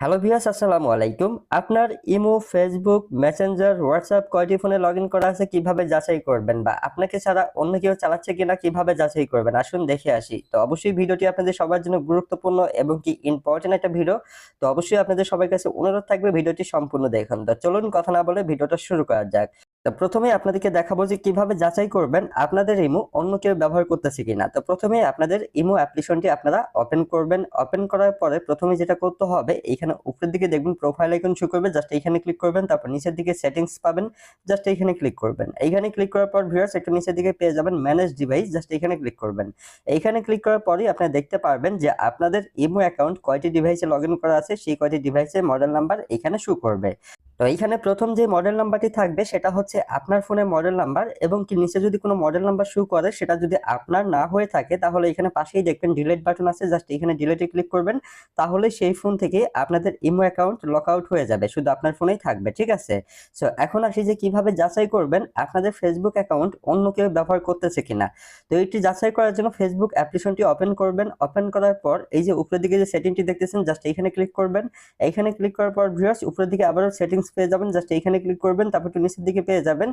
Hello ভিয়াস আসসালামু আলাইকুম। আপনার ইমো, ফেসবুক, মেসেঞ্জার, হোয়াটসঅ্যাপ, কয়টি ফোনে লগ করা আছে, কীভাবে যাচাই করবেন বা আপনাকে ছাড়া অন্য কেউ চালাচ্ছে কিনা, কীভাবে যাচাই করবেন, আসুন দেখে আসি। তো অবশ্যই ভিডিওটি আপনাদের সবার জন্য গুরুত্বপূর্ণ এবং কি ইম্পর্টেন্ট একটা ভিডিও, তো অবশ্যই আপনাদের সবার কাছে অনুরোধ থাকবে, ভিডিওটি সম্পূর্ণ দেখুন। তো চলুন কথা না বলে ভিডিওটা শুরু করা যাক। তো প্রথমে আপনাদেরকে দেখাবো যে কীভাবে যাচাই করবেন আপনাদের ইমো অন্য কেউ ব্যবহার করতেছে কিনা। তো প্রথমে আপনাদের ইমো অ্যাপ্লিকেশনটি আপনারা ওপেন করবেন। ওপেন করার পরে প্রথমে যেটা করতে হবে, এখানে উপরের দিকে দেখবেন প্রোফাইল আইকন শো করবে। জাস্ট এখানে ক্লিক করবেন, তারপর নিচের দিকে সেটিংস পাবেন। জাস্ট এখানে ক্লিক করবেন। এইখানে ক্লিক করার পর ভিউয়ার্স একটু নিচের দিকে পেয়ে যাবেন ম্যানেজ ডিভাইস জাস্ট এখানে ক্লিক করবেন। এইখানে ক্লিক করার পরই আপনারা দেখতে পারবেন যে আপনাদের ইমো অ্যাকাউন্ট কয়টি ডিভাইসে লগ করা আছে, সেই কয়টি ডিভাইসের মডেল নাম্বার এখানে শো করবে। তো এইখানে প্রথম যে মডেল নাম্বারটি থাকবে সেটা হচ্ছে আপনার ফোনের মডেল নাম্বার এবং কি নিচে যদি কোনো মডেল নাম্বার শো করে সেটা যদি আপনার না হয়ে থাকে তাহলে এখানে পাশেই দেখবেন ডিলেট বাটন আছে জাস্ট এখানে ডিলিটে ক্লিক করবেন, তাহলে সেই ফোন থেকে আপনাদের ইমো অ্যাকাউন্ট লক আউট হয়ে যাবে, শুধু আপনার ফোনেই থাকবে, ঠিক আছে? সো এখন আসি যে কীভাবে যাচাই করবেন আপনাদের ফেসবুক অ্যাকাউন্ট অন্য কেউ ব্যবহার করতেছে কিনা। তো এটি যাচাই করার জন্য ফেসবুক অ্যাপ্লিকেশনটি ওপেন করবেন ওপেন করার পর এই যে উপরের দিকে যে সেটিংটি দেখতেছেন জাস্ট এখানে ক্লিক করবেন এইখানে ক্লিক করার পর ভিউয়ার্স উপরের দিকে আবারও সেটিংস পেয়ে যাবেন জাস্ট এইখানে ক্লিক করবেন, তারপর একটু নিচের দিকে পেয়ে যাবেন।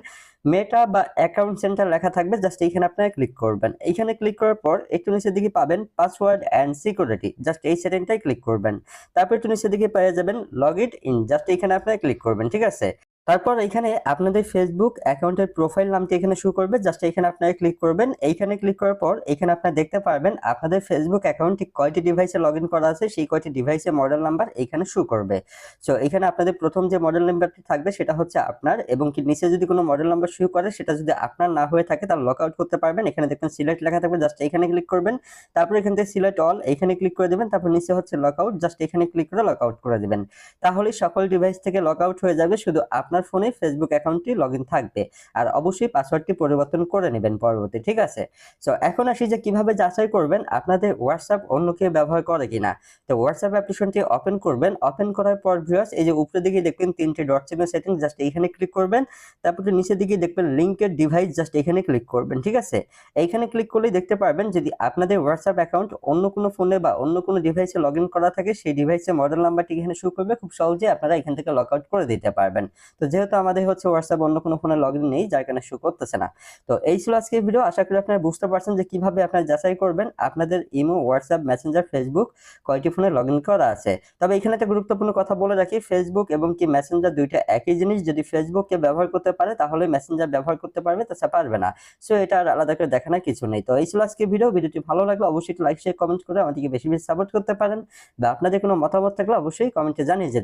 মেটা বা অ্যাকাউন্ট সেন্টার লেখা থাকবে জাস্ট এইখানে আপনারা ক্লিক করবেন। এইখানে ক্লিক করার পর একটু নিচের দিকে পাবেন পাসওয়ার্ড অ্যান্ড সিকিউরিটি জাস্ট এই সেটিংটাই ক্লিক করবেন। তারপর একটু নিচের দিকে পেয়ে যাবেন লগ ইন জাস্ট এইখানে আপনারা ক্লিক করবেন, ঠিক আছে? তারপর এখানে আপনাদের ফেসবুক অ্যাকাউন্টের প্রোফাইল নামটি এখানে শো করবে। জাস্ট এখানে আপনারা ক্লিক করবেন। এইখানে ক্লিক করার পর এখানে আপনারা দেখতে পারবেন আপনাদের ফেসবুক অ্যাকাউন্টটি কয়টি ডিভাইসে লগ করা আছে, সেই কয়টি ডিভাইসের মডেল নাম্বার এখানে শো করবে। সো এখানে আপনাদের প্রথম যে মডেল নাম্বারটি থাকবে সেটা হচ্ছে আপনার এবং কি নিচে যদি কোনো মডেল নাম্বার শো করে সেটা যদি আপনার না হয়ে থাকে তাহলে লক আউট করতে পারবেন। এখানে দেখবেন সিলেক্ট লেখা থাকবে। জাস্ট এখানে ক্লিক করবেন। তারপর এখান থেকে সিলেক্ট অল এখানে ক্লিক করে দেবেন। তারপর নিচে হচ্ছে লক আউট জাস্ট এখানে ক্লিক করে লক আউট করে দেবেন। তাহলে সকল ডিভাইস থেকে লক আউট হয়ে যাবে। শুধু আপনার ফোনে ফেসবুক অ্যাকাউন্টটি লগ থাকবে। আর অবশ্যই পাসওয়ার্ডটি পরিবর্তন করে নেবেন পরবর্তী, ঠিক আছে? সো এখন আসি যে কীভাবে যাচাই করবেন আপনাদের হোয়াটসঅ্যাপ অন্য কেউ ব্যবহার করে কিনা। তো হোয়াটসঅ্যাপ অ্যাপ্লিকেশনটি ওপেন করবেন। ওপেন করার পর ভিউয়ার্স এই যে উপরের দিকে দেখবেন তিনটে ডট চিহ্ন সেটিং জাস্ট এইখানে ক্লিক করবেন। তারপর নিচের দিকে দেখবেন লিঙ্কের ডিভাইস জাস্ট এখানে ক্লিক করবেন, ঠিক আছে? এইখানে ক্লিক করলেই দেখতে পারবেন যদি আপনাদের হোয়াটসঅ্যাপ অ্যাকাউন্ট অন্য কোনো ফোনে বা অন্য কোনো ডিভাইসে লগ করা থাকে, সেই ডিভাইসের মডেল নাম্বারটি এখানে শো করবে। খুব সহজে আপনারা এখান থেকে লগ আউট করে দিতে পারবেন। তো যেহেতু আমাদের হচ্ছে হোয়াটসঅ্যাপ অন্য কোনো ফোনে লগ নেই, যার কারণে শো করতেছে না। তো এই ছিল আজকের ভিডিও আশা করি আপনারা বুঝতে পারছেন যে কীভাবে আপনারা যাচাই করবেন আপনাদের ইমো হোয়াটসঅ্যাপ মেসেঞ্জার ফেসবুক কয়টি ফোনে লগ করা আছে। তবে এখানে একটা গুরুত্বপূর্ণ কথা বলে রাখি ফেসবুক এবং কি মেসেঞ্জার দুইটা একই জিনিস। যদি ফেসবুককে ব্যবহার করতে পারে তাহলে মেসেঞ্জার ব্যবহার করতে পারবে, তাছাড়া পারবে না। সো এটা আর আলাদা করে দেখানোর কিছু নেই। তো এই ছিল আজকের ভিডিও ভিডিওটি ভালো লাগলে অবশ্যই লাইক শেয়ার কমেন্ট করে আমাদেরকে বেশি বেশি সাপোর্ট করতে পারেন। বা আপনাদের কোনো মতামত থাকলে অবশ্যই কমেন্টে জানিয়ে যেতে